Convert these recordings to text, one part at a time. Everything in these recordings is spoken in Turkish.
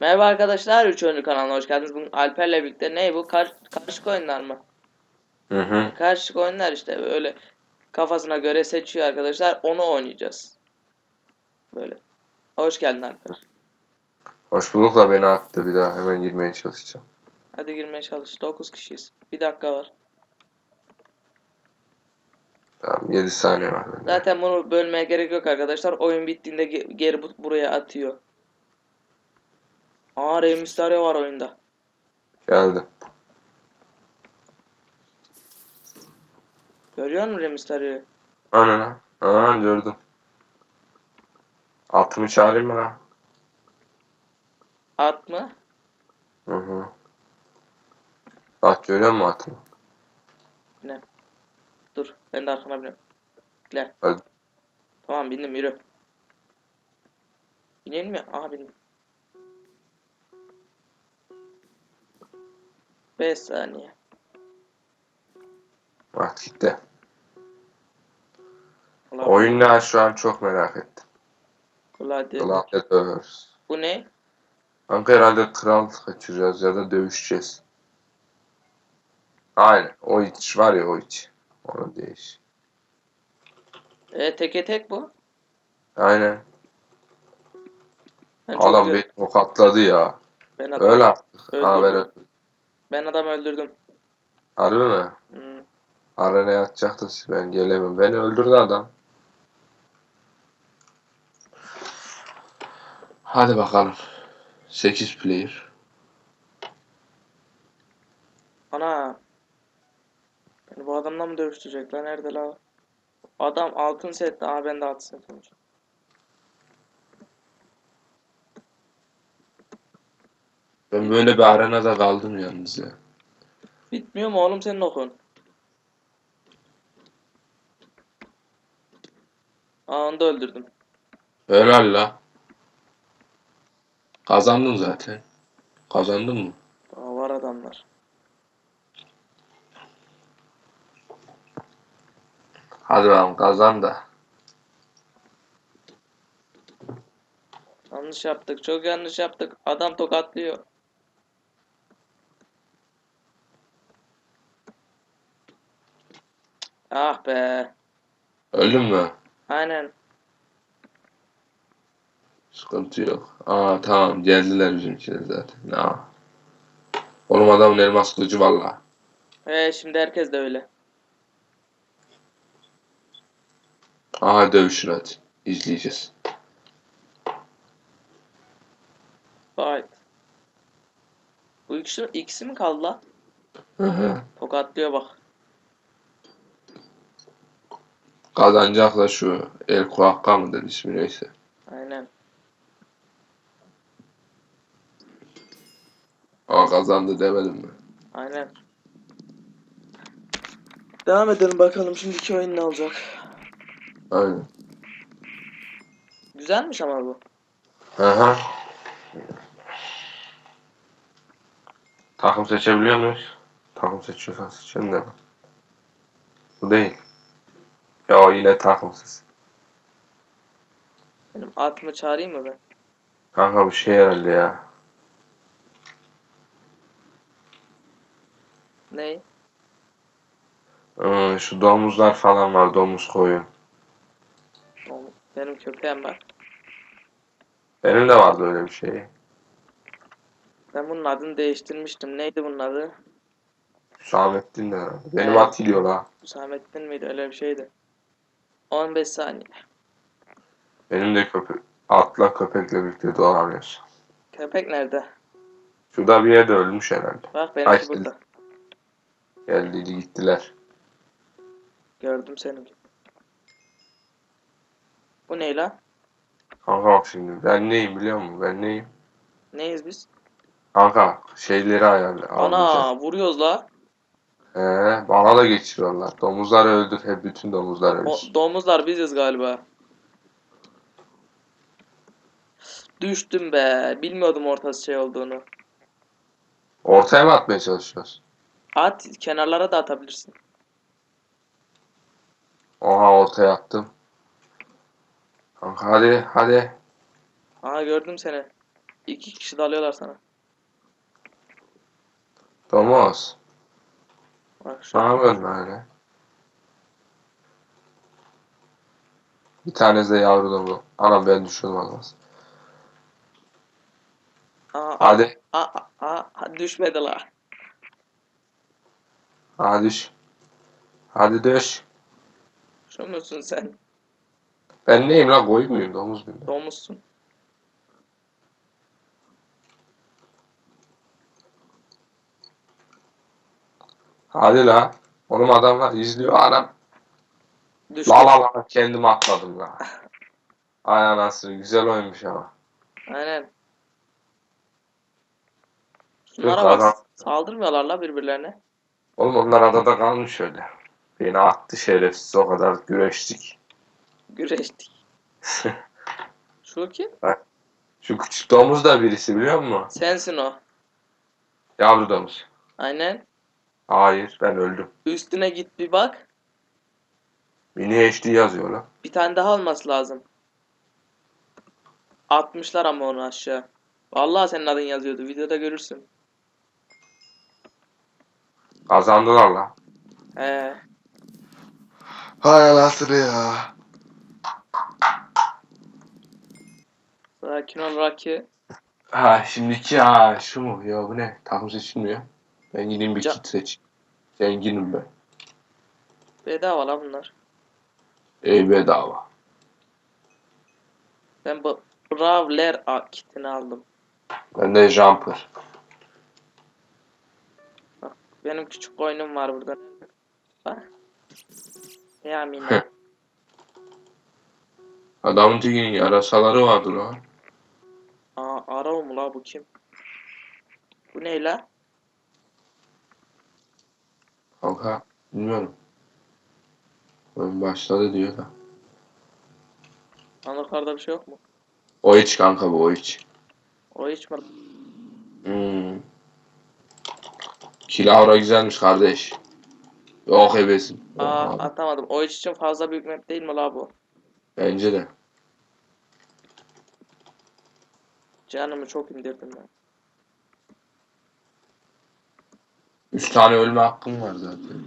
Merhaba arkadaşlar, 3. kanalına hoş geldiniz. Bugün Alper'le birlikte ne bu? Kar karışık oyunlar mı? Hı hı. Karışık oyunlar işte böyle kafasına göre seçiyor arkadaşlar. Onu oynayacağız. Böyle. Hoş geldin Alper. Hoş bulduk da beni attı bir daha. Hemen girmeye çalışacağım. Hadi girmeye çalış. 9 kişiyiz. Bir dakika var. Tamam 7 saniye var. Zaten bunu bölmeye gerek yok arkadaşlar. Oyun bittiğinde ge- geri bu- buraya atıyor. Aa Rey Mysterio var oyunda. Geldi. Görüyor musun Rey Mysterio'yu? Lan. Aa gördüm. Atımı çağırayım mı lan? At mı? Hı hı. Bak görüyor musun atımı? Dur. Ben de arkana bineyim. Gel. Hadi. Tamam bindim yürü. Binelim mi? Aha bindim. 5 saniye. Bak gitti. Ulan, Oyun ne şu an çok merak ettim. Gladiators. Bu ne? Kanka herhalde kral kaçıracağız ya da dövüşeceğiz. Aynen. O iç var ya o iç. Onu değiş. E teke tek bu. Aynen. Ben Adam beni tokatladı ya. ben Öyle. Öldürdüm. Ha ben öldüm. Ben adam öldürdüm. Harbi mi? Hmm. Arenaya atacaktı ben gelemem. Beni öldürdü adam. Hadi bakalım. 8 player. Ana. Beni bu adamla mı dövüştürecekler? Nerede la? Adam altın set. Aa ben de altın set olmuş. Ben böyle bir arenada kaldım yalnız ya. Bitmiyor mu oğlum senin okun? Aa onu da öldürdüm. Helal la. Kazandın zaten. Kazandın mı? Aa var adamlar. Hadi bakalım kazan da. Yanlış yaptık. Çok yanlış yaptık. Adam tokatlıyor. Ah be. Öldün mü? Aynen. Sıkıntı yok. Aa tamam geldiler bizimkiler zaten. Ne? Oğlum adamın elmas kılıcı valla. Ee, şimdi herkes de öyle. Aha dövüşün hadi. İzleyeceğiz. Fight. Bu ikisi, ikisi mi kaldı lan? Hı hı. Tokatlıyor bak. Kazanacak da şu El Kuakka mıdır ismi neyse. Aynen. Aa kazandı demedim mi? Aynen. Devam edelim bakalım şimdiki oyun ne olacak. Aynen. Güzelmiş ama bu. Hı hı. Takım seçebiliyor muyuz? Takım seçiyorsan seçelim de. Bu değil. Ya yine takımsız. Benim atımı çağırayım mı ben? Kanka bu şey herhalde ya. Ney? Ee, şu domuzlar falan var domuz. Oğlum, Benim köpeğim var. Benim de vardı öyle bir şey. Ben bunun adını değiştirmiştim. Neydi bunun adı? Hüsamettin de herhalde. Benim Evet. Atilla la. Hüsamettin miydi? Öyle bir şeydi. 15 saniye. Benim de köpek. Atla köpekle birlikte dolanıyoruz. Köpek nerede? Şurada bir yerde ölmüş herhalde. Bak benimki Kaçtı. burada. Geldiydi gittiler. Gördüm seninki. Bu ne lan? Kanka bak şimdi ben neyim biliyor musun? Ben neyim? Neyiz biz? Kanka şeyleri ayarla. Ana vuruyoruz la. He, bana da geçiriyorlar. Domuzlar öldür. Hep bütün domuzlar O, ölür. domuzlar biziz galiba. Düştüm be. Bilmiyordum ortası şey olduğunu. Ortaya mı atmaya çalışıyoruz? At kenarlara da atabilirsin. Oha ortaya attım. Kanka hadi hadi. Aha gördüm seni. İki kişi dalıyorlar sana. Thomas. Bak şu Ne an. yapıyorsun öyle? Bir tanesi de yavru domuz. Anam ben düşürdüm az. Aa, Hadi. aa, aa, aa, düşmedi la. Hadi düş. Hadi düş. Şu musun sen? Ben neyim lan koyun muyum domuz muyum? ben? Domuzsun. Hadi la. Oğlum adamlar izliyor. Düştü. La la la kendimi atladım la. Ay anasını güzel oyunmuş ama. Aynen. Şunlara bak. adam- Saldırmıyorlar la birbirlerine. Oğlum onlar adada kalmış öyle. Beni attı şerefsiz o kadar güreştik. Güreştik. Şu kim? Şu küçük domuz da birisi biliyor musun? Sensin o. Yavru domuz. Aynen. Hayır ben öldüm. Üstüne git bir bak. Mini HD yazıyor lan. Bir tane daha olması lazım. Atmışlar ama onu aşağı. Vallahi senin adın yazıyordu. Videoda görürsün. Kazandılar lan. He. Hay anasını ya. Sakin ol Raki. Ha şimdiki ha şu mu? Ya bu ne? Takım seçilmiyor. Ben gideyim bir kit seç. Zenginim ben. Bedava la bunlar. Ey bedava. Ben bu Brawler kitini aldım. Ben de jumper. Benim küçük oyunum var burada. Bak. Ya Mina. Adamın tekinin yarasaları vardı lan. Aa ara mı la bu kim? Bu ne la? Kanka bilmiyorum. Oyun başladı diyor da. Anlıklarda bir şey yok mu? O iç kanka bu o iç. O hiç mi? Hmm. Kilavra güzelmiş kardeş. Yok ebesin. Aa Oha, atamadım. O iç için fazla büyük map değil mi la bu? Bence de. Canımı çok indirdim ben. Üç tane ölme hakkım var zaten.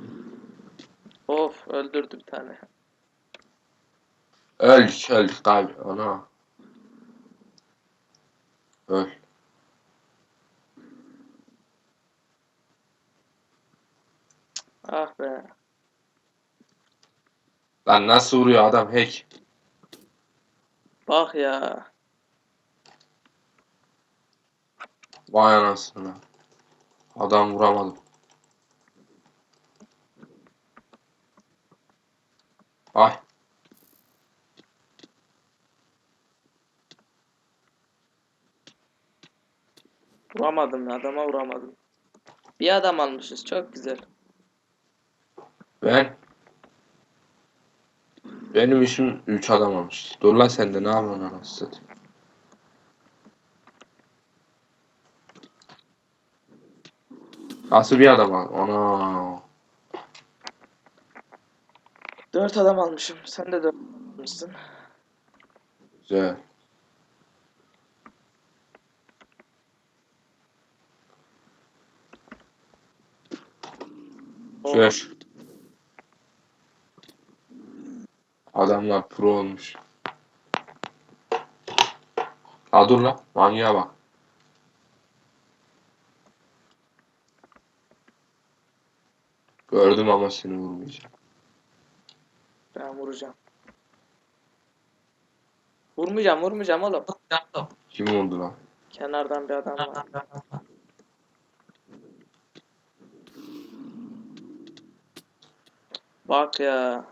Of öldürdü bir tane. Öldük öldük abi. Ana. Öl. Ah be. Lan nasıl vuruyor adam hack. Bak ya. Vay anasını. Adam vuramadım. Ay. Vuramadım ya adama vuramadım. Bir adam almışız çok güzel. Ben benim işim 3 adam olmuş. Dur lan sen de ne yapıyorsun anasını. Nasıl bir adam al? Ana. Dört adam almışım. Sen de dört almışsın. Güzel. Güzel. Adamlar pro olmuş. Ha dur lan. Manyağa bak. Gördüm ama seni vurmayacağım. Ben vuracağım. Vurmayacağım vurmayacağım oğlum. Kim vurdu lan? Kenardan bir adam var. Bak ya.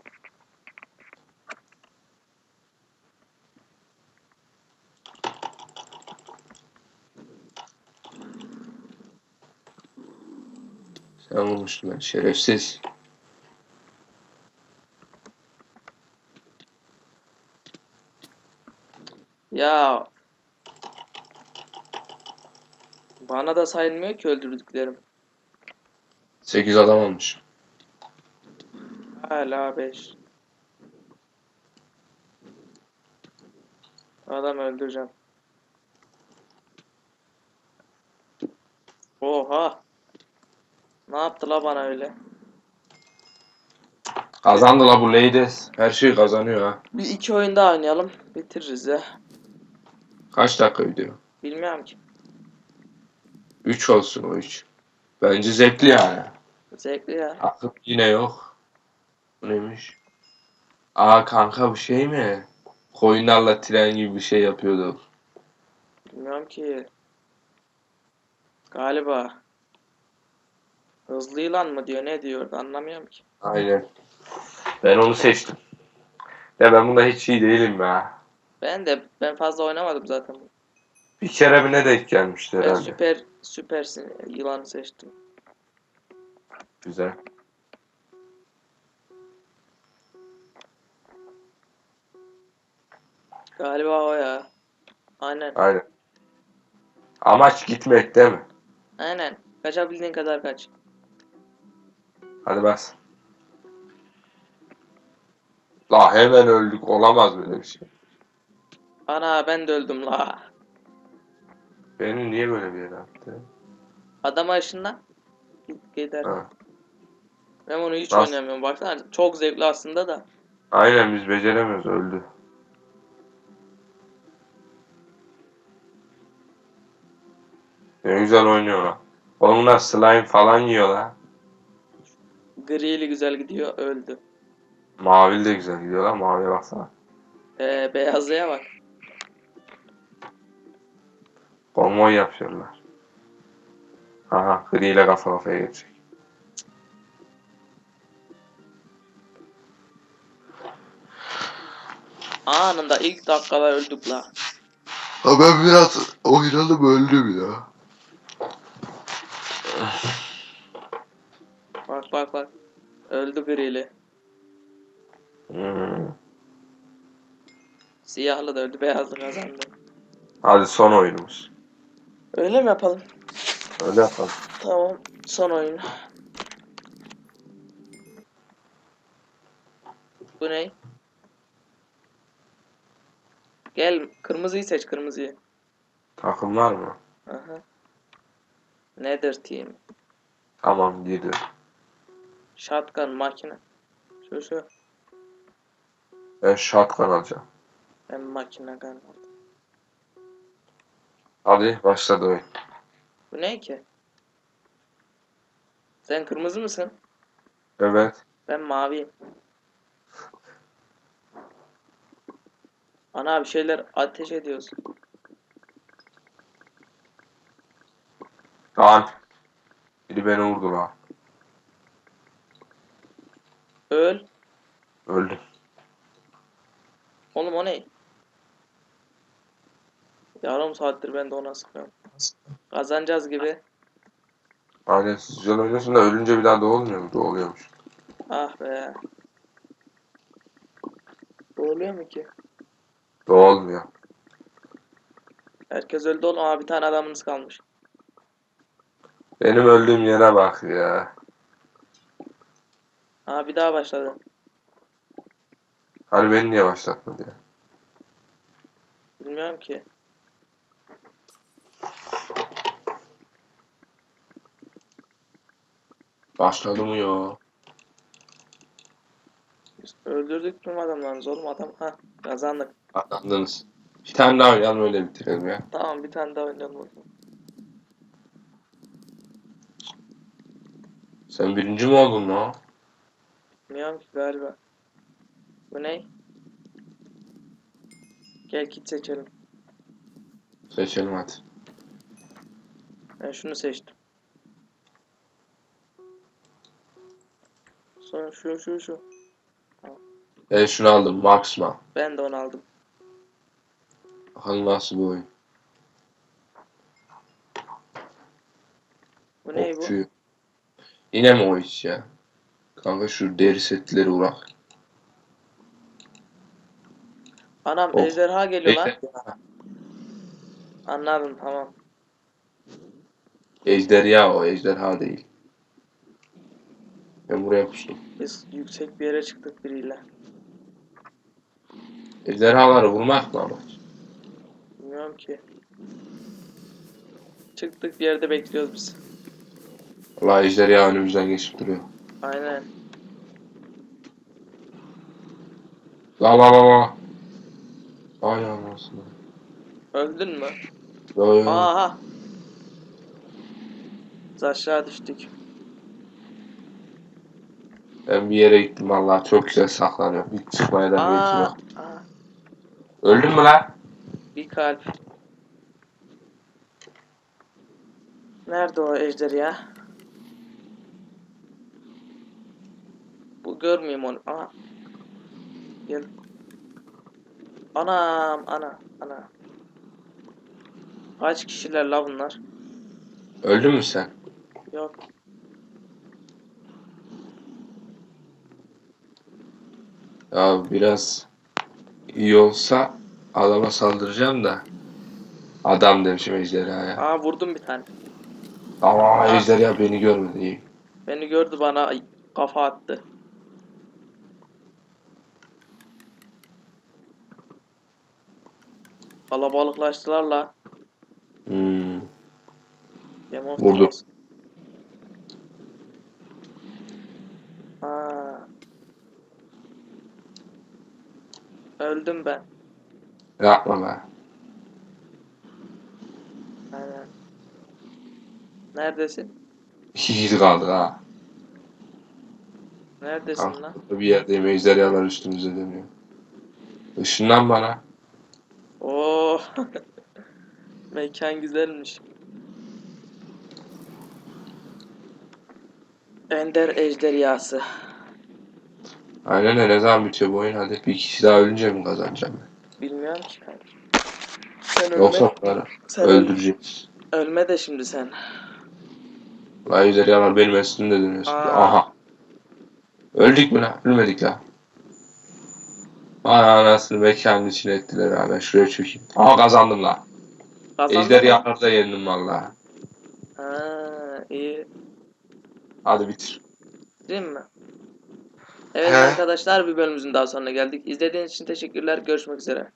Sen vurmuştun ben. Şerefsiz. Ya. Bana da sayılmıyor ki öldürdüklerim. 8 adam olmuş. Hala 5. Adam öldüreceğim. Oha. Ne yaptı la bana öyle? Kazandı la bu Ladies. Her şeyi kazanıyor ha. Bir iki oyun daha oynayalım. Bitiririz ya. Kaç dakika video? Bilmiyorum ki. 3 olsun o 3. Bence zevkli yani. Zevkli ya. Akıp yine yok. Bu neymiş? Aa kanka bu şey mi? Koyunlarla tren gibi bir şey yapıyordu. Bilmiyorum ki. Galiba. Hızlı yılan mı diyor ne diyor anlamıyorum ki. Aynen. Ben onu seçtim. Ya ben bunda hiç iyi değilim ya. Ben de ben fazla oynamadım zaten. Bir kere bir ne denk gelmişti Ben herhalde. süper süpersin yılanı seçtim. Güzel. Galiba o ya. Aynen. Aynen. Amaç gitmek değil mi? Aynen. Kaçabildiğin kadar kaç. Hadi bas. La hemen öldük. Olamaz böyle bir şey. Ana ben de öldüm la. Beni niye böyle bir yere attı? Adama ışınla. Gider. Ha. Ben onu hiç Nasıl? oynamıyorum. Baksana çok zevkli aslında da. Aynen biz beceremiyoruz. Öldü. Ne güzel oynuyor lan. Onlar slime falan yiyor lan. Grili güzel gidiyor öldü. Mavili de güzel gidiyor lan. Maviye baksana. Ee, beyazlıya bak. Konvoy yapıyorlar. Aha gri ile kafa kafaya geçecek. Anında ilk dakikada öldük la. Ha ben biraz oynadım öldüm ya. Bak bak bak. Öldü grili. Hmm. Siyahlı da öldü beyazlı kazandı. Hadi son oyunumuz. Öyle mi yapalım? Öyle yapalım. Tamam. Son oyun. Bu ne? Gel kırmızıyı seç kırmızıyı. Takımlar mı? Aha. Nether team. Tamam girdi. Shotgun makine. Şu şu. Ben shotgun alacağım. Ben makine gun. Hadi başladı oyun. Bu ne ki? Sen kırmızı mısın? Evet. Ben maviyim. Ana bir şeyler ateş ediyoruz. Lan. Biri beni vurdu lan. Öl. Öldüm. Oğlum o ne? Yarım saattir ben de ona sıkıyorum. Kazanacağız gibi. Aynen siz güzel oynuyorsun da ölünce bir daha doğulmuyor mu? Doğuluyormuş. Ah be. Oluyor mu ki? Doğulmuyor. Herkes öldü oğlum ama bir tane adamınız kalmış. Benim öldüğüm yere bak ya. Ha bir daha başladı. Hani beni niye başlatmadı ya? Bilmiyorum ki. Başladı mı ya? Biz öldürdük tüm adamlarınızı oğlum adam. Ha kazandık. Kazandınız. Bir tane daha oynayalım öyle bitirelim ya. Tamam bir tane daha oynayalım o zaman. Sen birinci mi oldun lan? Bilmiyorum ki galiba. Bu ne? Gel kit seçelim. Seçelim hadi. Ben şunu seçtim. Sonra şu şu şu. Ben şunu aldım. Maxma. Ben de onu aldım. Bakalım nasıl bir oyun. Bu ne bu? Okçuyu. Yine mi o iş ya? Kanka şu deri setleri bırak. Anam Oh. ejderha geliyor lan. Anladım tamam. Ejderha o. Ejderha değil. Ben buraya pustum. Biz yüksek bir yere çıktık biriyle. Ejderhaları vurmak mı amaç? Bilmiyorum ki. Çıktık bir yerde bekliyoruz biz. Ulan ejderha önümüzden geçip duruyor. Aynen. La la la la. Ay anasını. Öldün mü? Yo yo. Aha. Biz aşağı düştük. Ben bir yere gittim vallahi çok güzel saklanıyor. Hiç çıkmaya da niyetim Aa, yok. aa, Öldün mü lan? bir kalp. Nerede o ejderha? Bu görmeyeyim onu. Aha. Gel. Anam, ana, ana. Kaç kişiler la bunlar? Öldün mü sen? Yok. Ya biraz iyi olsa adama saldıracağım da. Adam demişim ejderhaya. Aa vurdum bir tane. Ama ejderha beni görmedi iyi. Beni gördü bana kafa attı. Kalabalıklaştılar la. Hmm. Game of Vurdu. Thrones. Aa. Öldüm ben. Yapma be. Aynen. Neredesin? İki kişi kaldık ha. Neredesin Ah, lan? bir yerdeyim ejderhalar üstümüze dönüyor. Işınlan bana. Oo. Mekan güzelmiş. Ender ejderhası. Aynen öyle ne zaman bitiyor bu oyun hadi. Bir kişi daha ölünce mi kazanacağım ben? Bilmiyorum ki kanka. Sen ölme, Yoksa sen öl- öldüreceğiz. ölme de şimdi sen. Lan ejderhalar benim üstümde dönüyor. şimdi. Aa. Aha. Öldük mü lan? Ölmedik lan. Ay anasını mekanın içine ettiler ha. Ben şuraya çökeyim. Aha kazandım lan. Kazandın mı? Ejderhalarda yendim valla. Ha, iyi. Hadi bitir. Değil mi? Evet He. arkadaşlar bir bölümümüzün daha sonuna geldik. İzlediğiniz için teşekkürler. Görüşmek üzere.